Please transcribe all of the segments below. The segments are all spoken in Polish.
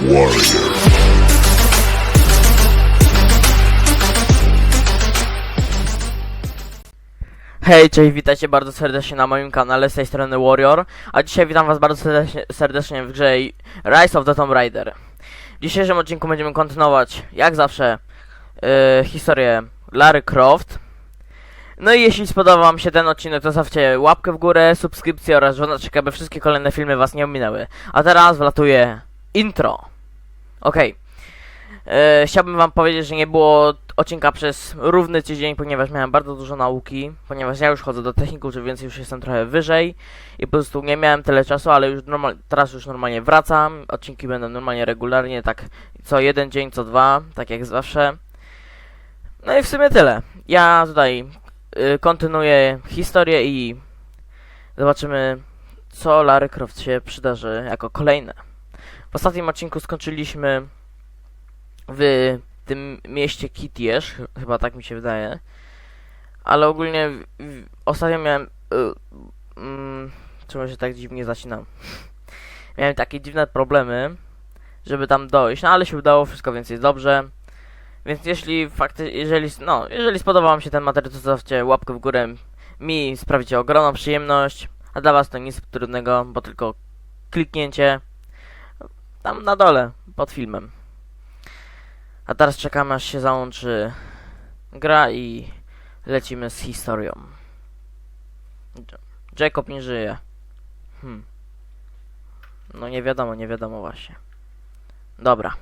Warrior. Hej, cześć, witajcie bardzo serdecznie na moim kanale z tej strony Warrior, a dzisiaj witam was bardzo serdecznie, serdecznie w grze Rise of the Tomb Raider. W dzisiejszym odcinku będziemy kontynuować, jak zawsze, yy, historię Larry Croft. No i jeśli spodobał wam się ten odcinek, to zostawcie łapkę w górę, subskrypcję oraz dzwoneczek, aby wszystkie kolejne filmy was nie ominęły. A teraz wlatuje intro. Okej. E, chciałbym wam powiedzieć, że nie było odcinka przez równy tydzień, ponieważ miałem bardzo dużo nauki, ponieważ ja już chodzę do techników, czy więc już jestem trochę wyżej i po prostu nie miałem tyle czasu, ale już normal, teraz już normalnie wracam, odcinki będą normalnie regularnie, tak co jeden dzień, co dwa, tak jak zawsze. No i w sumie tyle. Ja tutaj y, kontynuuję historię i zobaczymy, co Larry Croft się przydarzy jako kolejne. W ostatnim odcinku skończyliśmy w tym mieście Kitież, ch- chyba tak mi się wydaje. Ale ogólnie w, ostatnio miałem. Y, mm, czemu się tak dziwnie zaczynam? miałem takie dziwne problemy, żeby tam dojść, no ale się udało, wszystko więc jest dobrze. Więc jeśli fakty, jeżeli, no, jeżeli spodobał wam się ten materiał, to zostawcie łapkę w górę. Mi sprawicie ogromną przyjemność, a dla was to nic trudnego, bo tylko kliknięcie tam na dole, pod filmem. A teraz czekamy aż się załączy gra i lecimy z historią. Jacob nie żyje. Hmm. No nie wiadomo, nie wiadomo właśnie. Dobra.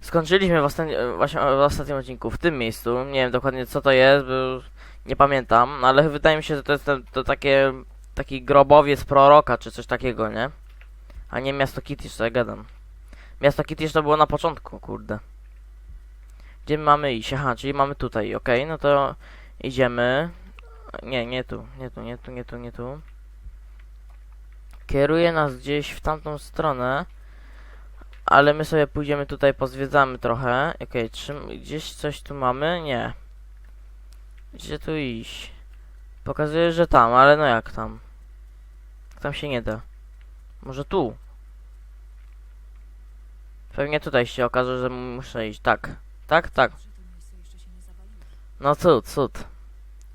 Skończyliśmy w, ostatni, właśnie w ostatnim odcinku, w tym miejscu. Nie wiem dokładnie co to jest, nie pamiętam, ale wydaje mi się, że to jest ten, to takie taki grobowiec proroka, czy coś takiego, nie? A nie miasto Kitty, co ja gadam. Miasto Kitty to było na początku, kurde. Gdzie my mamy iść? Aha, czyli mamy tutaj, okej, no to idziemy. Nie, nie tu, nie tu, nie tu, nie tu, nie tu. Kieruje nas gdzieś w tamtą stronę. Ale my sobie pójdziemy tutaj, pozwiedzamy trochę. Okej, czy gdzieś coś tu mamy? Nie. Gdzie tu iść? Pokazuje, że tam, ale no jak tam? Tam się nie da. Może tu? Pewnie tutaj się okaże, że muszę iść. Tak. Tak, tak. No cud, cud.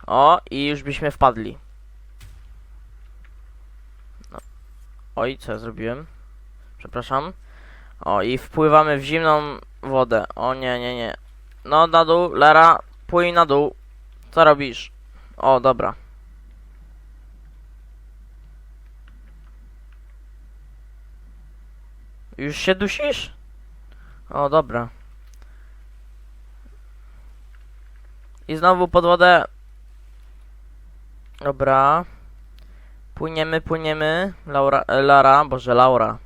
O, i już byśmy wpadli. No. Oj, co ja zrobiłem? Przepraszam. O, i wpływamy w zimną wodę. O nie, nie, nie. No, na dół, Lara, płyj na dół. Co robisz? O, dobra. Już się dusisz? O, dobra. I znowu pod wodę. Dobra. Płyniemy, płyniemy. Laura, e, Lara, boże, Laura.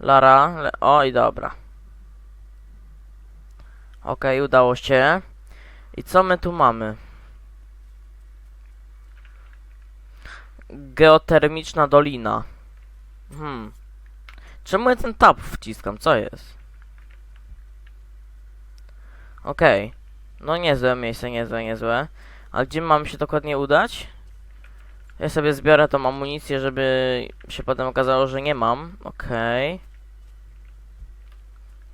Lara, le, o i dobra. Okej, udało się. I co my tu mamy? Geotermiczna dolina. Hmm. Czemu ja ten tab wciskam? Co jest? Okej. No niezłe miejsce, niezłe, niezłe. A gdzie mam się dokładnie udać? Ja sobie zbiorę tą amunicję, żeby się potem okazało, że nie mam. Okej.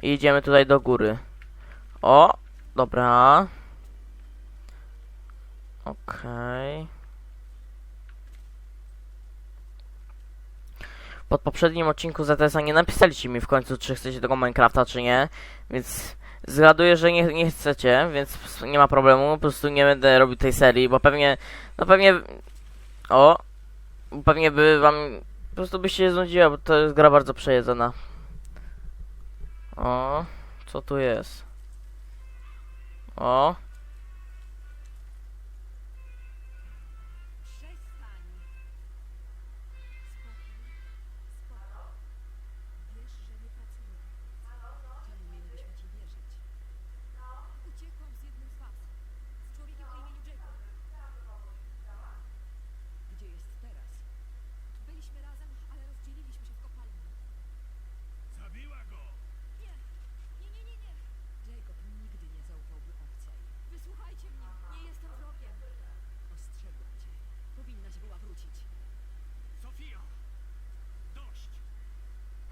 I idziemy tutaj do góry. O! Dobra. Okej. Pod poprzednim odcinku ZTS-a nie napisaliście mi w końcu, czy chcecie tego Minecrafta, czy nie, więc zgaduję, że nie, nie chcecie, więc nie ma problemu, po prostu nie będę robił tej serii, bo pewnie, no pewnie, o, pewnie by wam, po prostu byście się znudziła, bo to jest gra bardzo przejedzona. O, co tu jest? O,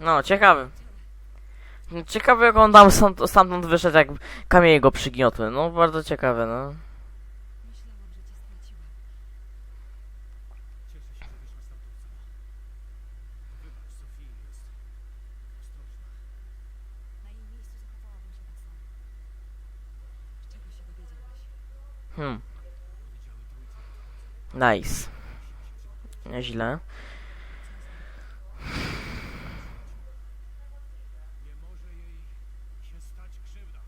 no, ciekawe. Ciekawe jak on tam stąd, stamtąd wyszedł, jak kamienie go przygniotły. No, bardzo ciekawe, no. Myślałam, że cię straciłam. Cieszę się, że wyszła stamtąd sama. Wybacz, Sofii jest ostrożna. Na jej miejscu zachowałabym się tak samo. Czego się dowiedziałaś? Hmm, Powiedziały trójce. nice. Nieźle. Nie może jej się stać krzywda.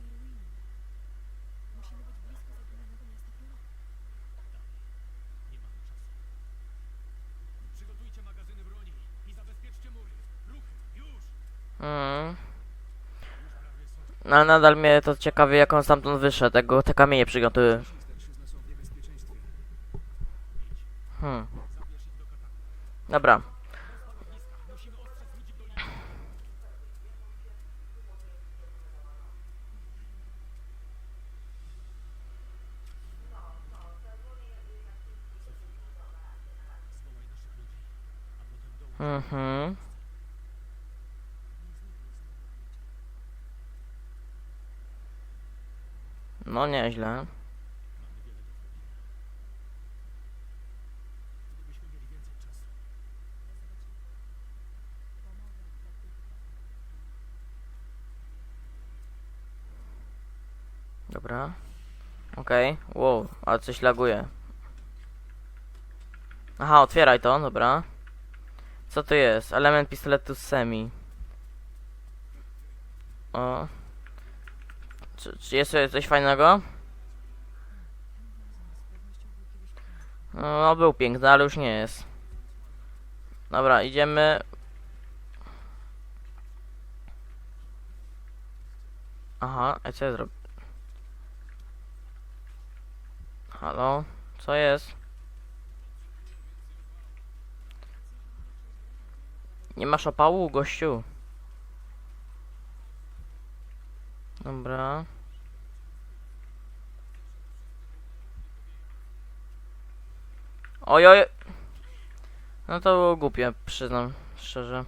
Irwin. Musimy być blisko zaginionego miasta Flora. Nie mamy czasu. Przygotujcie magazyny broni i zabezpieczcie mury. Ruchy, już! Mm. Już prawie są. No, ale nadal mnie to ciekawi, jak on stamtąd wyszedł, jak go te kamienie niebezpieczeństwie. Hmm, dobra. Musimy ostrzec ludzi w dolinie. Zwołaj naszych ludzi, a potem dołóż. Mhm. No nieźle. Mamy wiele do zrobienia. Gdybyśmy mieli więcej czasu. Dobra. Okej. Wow, ale coś laguje. Aha, otwieraj to, dobra. Co to jest? Element pistoletu semi. O. Czy, czy jest coś fajnego? No, był piękny, ale już nie jest. Dobra, idziemy. Aha, a co ja zrobię? Halo? Co jest? Nie masz opału, gościu? Dobra. Oj, oj. No to było głupie, przyznam szczerze.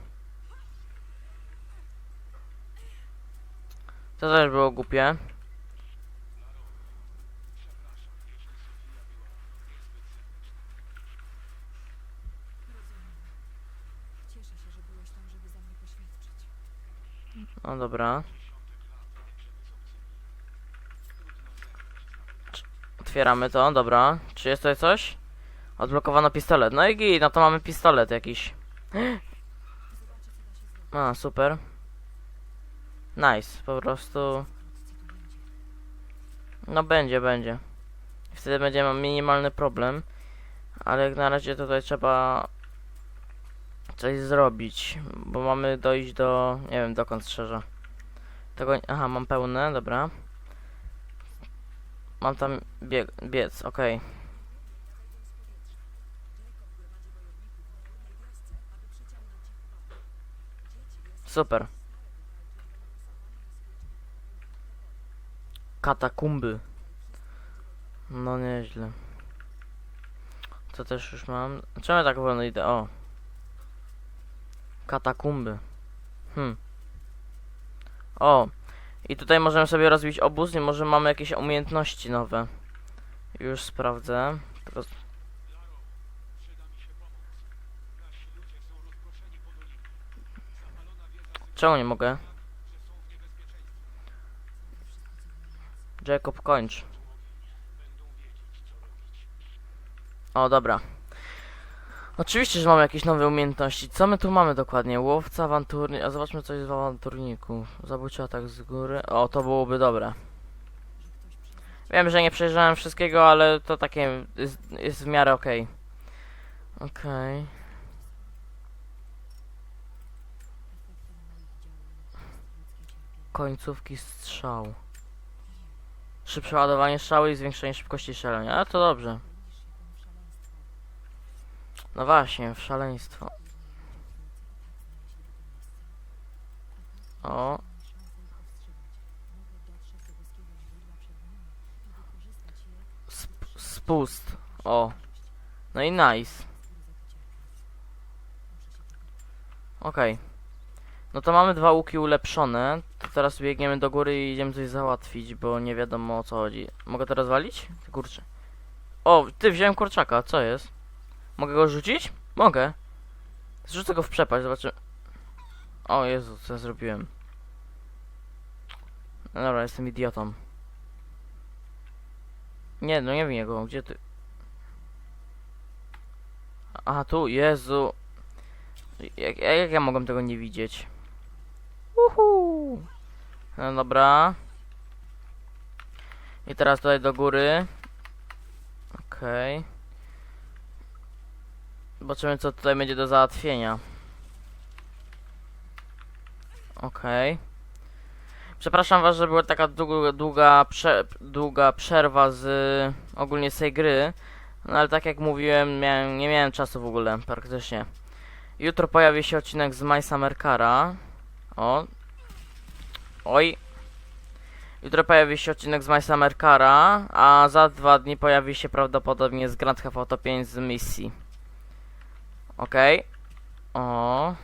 To też było głupie. Cieszę się, że byłeś tam, żeby za mnie poświadczyć. No dobra. Cz- Otwieramy to, dobra. Czy jest tutaj coś? Odblokowano pistolet. No i git, no to mamy pistolet jakiś. A, super. Nice, po prostu. No będzie, będzie. Wtedy będzie miał minimalny problem. Ale jak na razie tutaj trzeba coś zrobić, bo mamy dojść do, nie wiem dokąd szczerze. Tego, aha, mam pełne, dobra. Mam tam bieg, biec, okej. Super. Katakumby. No nieźle. To też już mam. Czemu tak wolno idę? O. Katakumby. Hmm. O. I tutaj możemy sobie rozbić obóz i może mamy jakieś umiejętności nowe. Już sprawdzę. Wieża Czemu nie mogę? Jacob, kończ. O, dobra. Oczywiście, że mamy jakieś nowe umiejętności. Co my tu mamy dokładnie? Łowca, awanturnik. A zobaczmy coś w awanturniku. Zabójczy atak z góry. O, to byłoby dobre. Wiem, że nie przejrzałem wszystkiego, ale to takie jest, jest w miarę okej. Okej. Końcówki strzał. Szybsze ładowanie strzały i zwiększenie szybkości strzelania. A to dobrze. No właśnie, w szaleństwo. O. Sp spust. O. No i nice. Okej. No to mamy dwa łuki ulepszone. To teraz biegniemy do góry i idziemy coś załatwić, bo nie wiadomo o co chodzi. Mogę to rozwalić? Kurczę. O, ty wziąłem kurczaka, co jest? Mogę go rzucić? Mogę. Zrzucę go w przepaść, zobaczymy. O Jezu, co ja zrobiłem? No dobra, jestem idiotą. Nie, no nie wiem go, gdzie ty? Aha, tu, Jezu. Jak, jak ja mogłem tego nie widzieć? Uhu. No dobra. I teraz tutaj do góry. Okej. Zobaczymy co tutaj będzie do załatwienia. Okej. Przepraszam was, że była taka długa, długa, prze, długa przerwa z ogólnie z tej gry. No ale tak jak mówiłem, miałem, nie miałem czasu w ogóle, praktycznie. Jutro pojawi się odcinek z My Summer Cara. O. Oj. Jutro pojawi się odcinek z My Summer Cara, a za dwa dni pojawi się prawdopodobnie z Grand Theft Auto 5 z misji. Okej. O.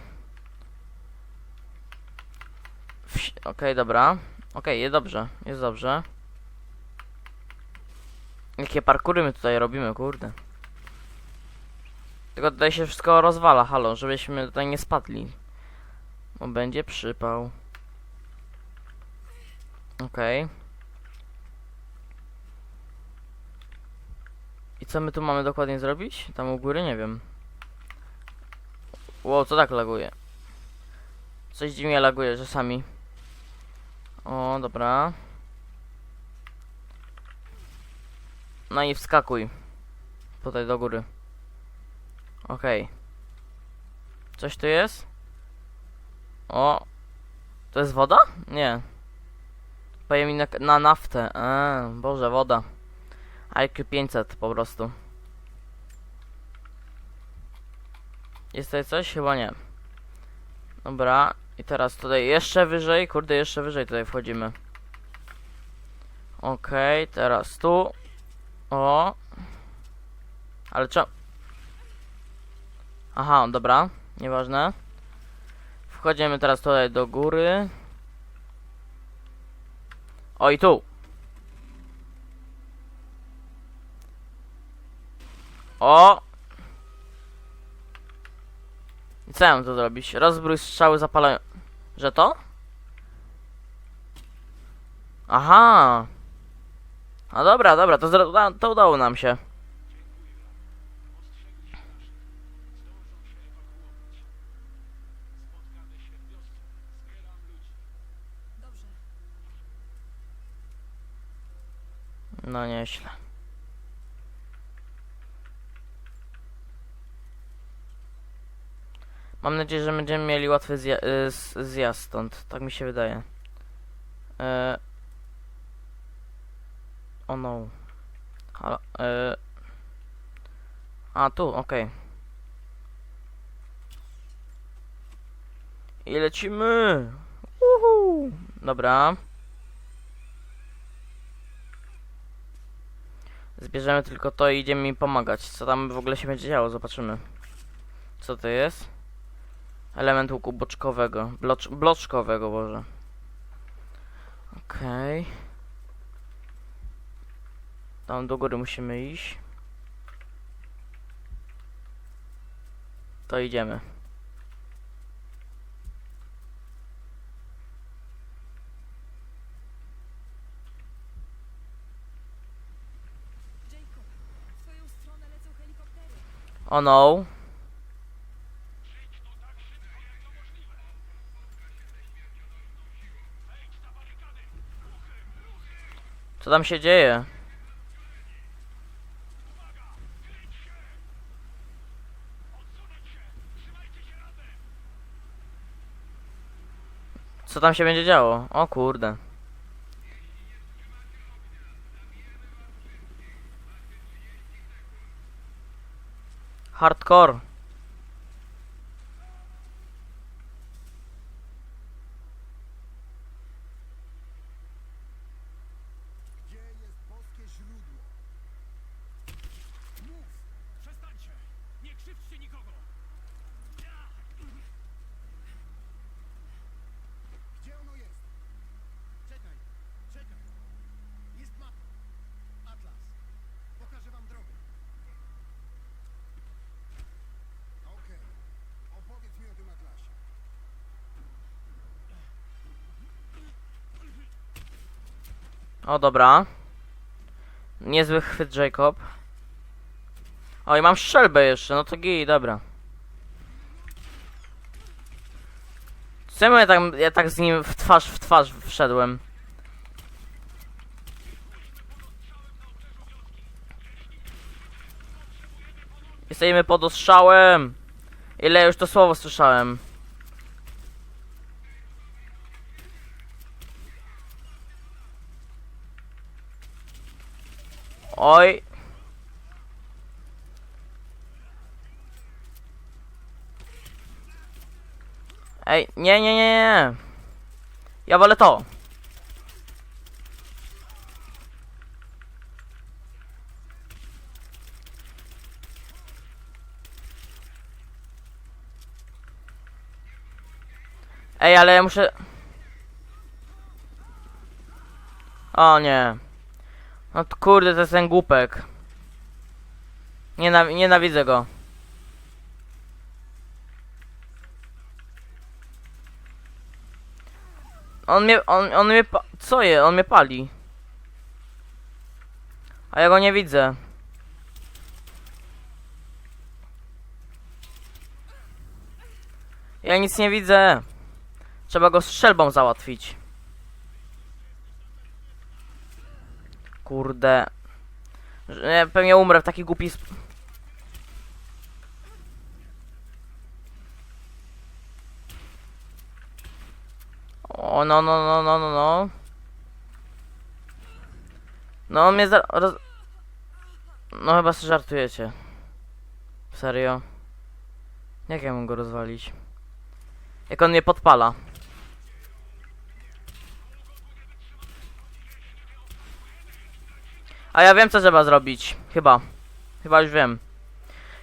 Wsi- Okej, dobra. Okej, jest dobrze, jest dobrze. Jakie parkury my tutaj robimy, kurde. Tylko tutaj się wszystko rozwala, halo, żebyśmy tutaj nie spadli. Bo będzie przypał. Okej. I co my tu mamy dokładnie zrobić? Tam u góry? Nie wiem. Wow, co tak laguje? Coś dziwnie laguje czasami. O, dobra. No i wskakuj. Tutaj do góry. Okej. Coś tu jest? O. To jest woda? Nie. Poje mi na, na naftę. Eee, Boże, woda. IQ 500 po prostu. Jest tutaj coś? Chyba nie. Dobra. I teraz tutaj jeszcze wyżej. Kurde, jeszcze wyżej tutaj wchodzimy. Okej, teraz tu. O. Ale co? Aha, dobra. Nieważne. Wchodzimy teraz tutaj do góry. O i tu. O! I co ja mam tu zrobić? Rozbrój strzały zapalają... Że to? Aha! A dobra, dobra, to, to udało nam się. No nieźle. Mam nadzieję, że będziemy mieli łatwy zja- y, zjazd stąd. Tak mi się wydaje. E... O no. Halo, e... A, tu, okej. I lecimy! Uhu! Dobra. Zbierzemy tylko to i idziemy mi pomagać. Co tam w ogóle się będzie działo, zobaczymy. Co to jest? Element łuku boczkowego. Blocz, bloczkowego, Boże. Okej. Tam do góry musimy iść. To idziemy. O no. Co tam się dzieje? Co tam się będzie działo? O kurde. Hardcore. O, dobra. Niezły chwyt Jacob. O, i mam strzelbę jeszcze, no to gi, dobra. Czemu ja tak, ja tak z nim w twarz w twarz wszedłem? Jesteśmy pod ostrzałem! Ile już to słowo słyszałem? Oj. Ej, nie, nie, nie, nie. Ja wolę to. Ej, ale ja muszę... O nie. No kurde, to jest ten głupek. Nienaw nienawidzę go. On mnie, on, on mnie, co je? On mnie pali. A ja go nie widzę. Ja nic nie widzę. Trzeba go strzelbą załatwić. Kurde. Ja pewnie umrę w taki głupi sp... O, no, no, no, no, no, no. No, mnie za... Roz... No, chyba sobie żartujecie. Serio? Jak ja mam go rozwalić? Jak on mnie podpala. A ja wiem co trzeba zrobić. Chyba. Chyba już wiem.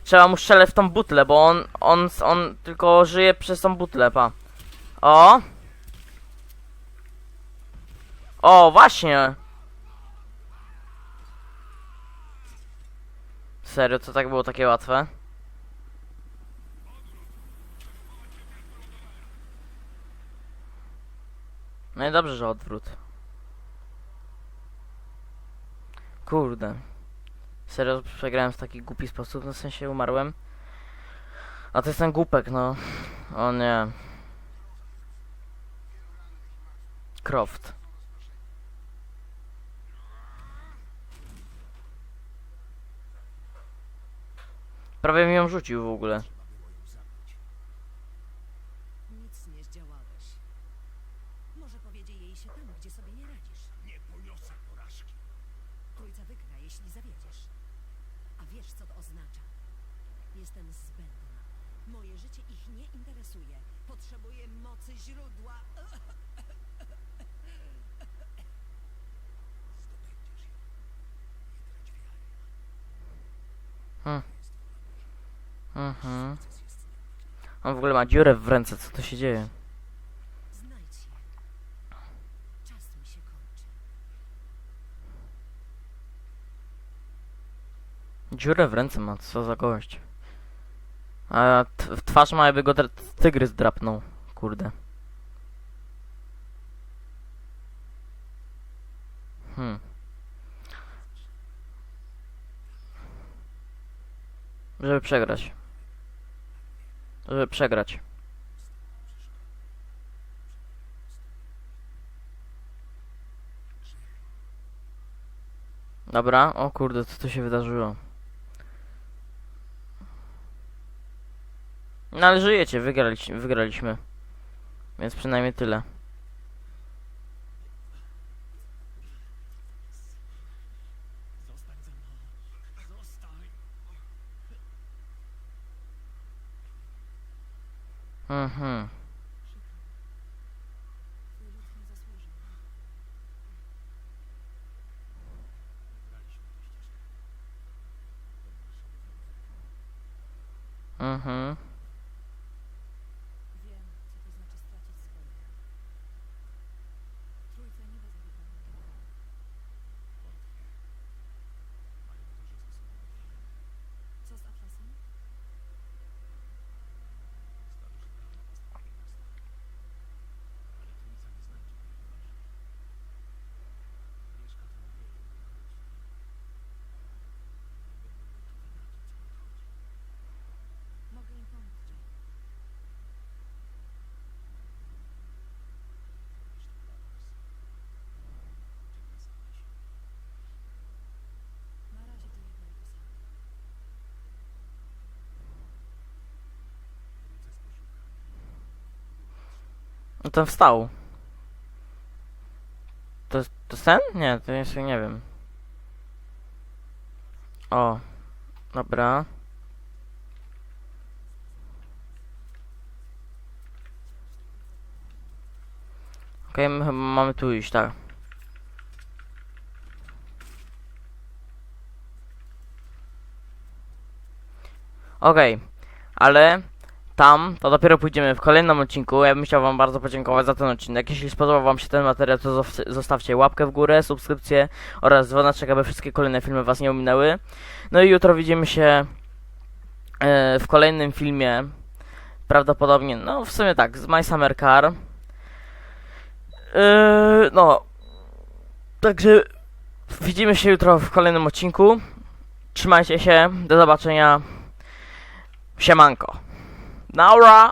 Trzeba mu strzelać w tą butlę, bo on, on, on tylko żyje przez tą butlę, pa. O! O, właśnie! Serio, to tak było takie łatwe? No i dobrze, że odwrót. Kurde. Serio przegrałem w taki głupi sposób, no w sensie umarłem. A to jest ten głupek, no. O nie. Croft. Prawie mi ją rzucił w ogóle. Nic nie zdziałałeś. Może powiedzie jej się tam, gdzie sobie nie radzisz. Nie poniosę porażki. Trójca wygra, jeśli zawiedziesz. A wiesz, co to oznacza? Jestem zbędna. Moje życie ich nie interesuje. Potrzebuję mocy źródła. Mhm. On w ogóle ma dziurę w ręce, co to się dzieje? Znajdź je. Czas mi się kończy. Dziurę w ręce ma, co za gość. A w twarz ma, jakby go dra- tygrys drapnął. Kurde. Hmm. Żeby przegrać. Żeby przegrać. Dobra, o kurde, co tu się wydarzyło? No ale żyjecie, wygraliśmy, wygraliśmy. Więc przynajmniej tyle. Mhm. Mhm. Wiem, co to znaczy stracić swoje. Trójca nie da za wygraną. Co z Atlasem? No ten wstał. To, to ten? Nie, to jeszcze nie wiem. O. Dobra. Okej, chyba mamy tu iść, tak. Okej, ale tam to dopiero pójdziemy w kolejnym odcinku. Ja bym chciał Wam bardzo podziękować za ten odcinek. Jeśli spodobał Wam się ten materiał, to zostawcie łapkę w górę, subskrypcję oraz dzwoneczek, aby wszystkie kolejne filmy Was nie ominęły. No i jutro widzimy się e, w kolejnym filmie. Prawdopodobnie, no w sumie tak, z My Summer Car. Yy, no, także widzimy się jutro w kolejnym odcinku. Trzymajcie się, do zobaczenia. Siemanko. Now, Ra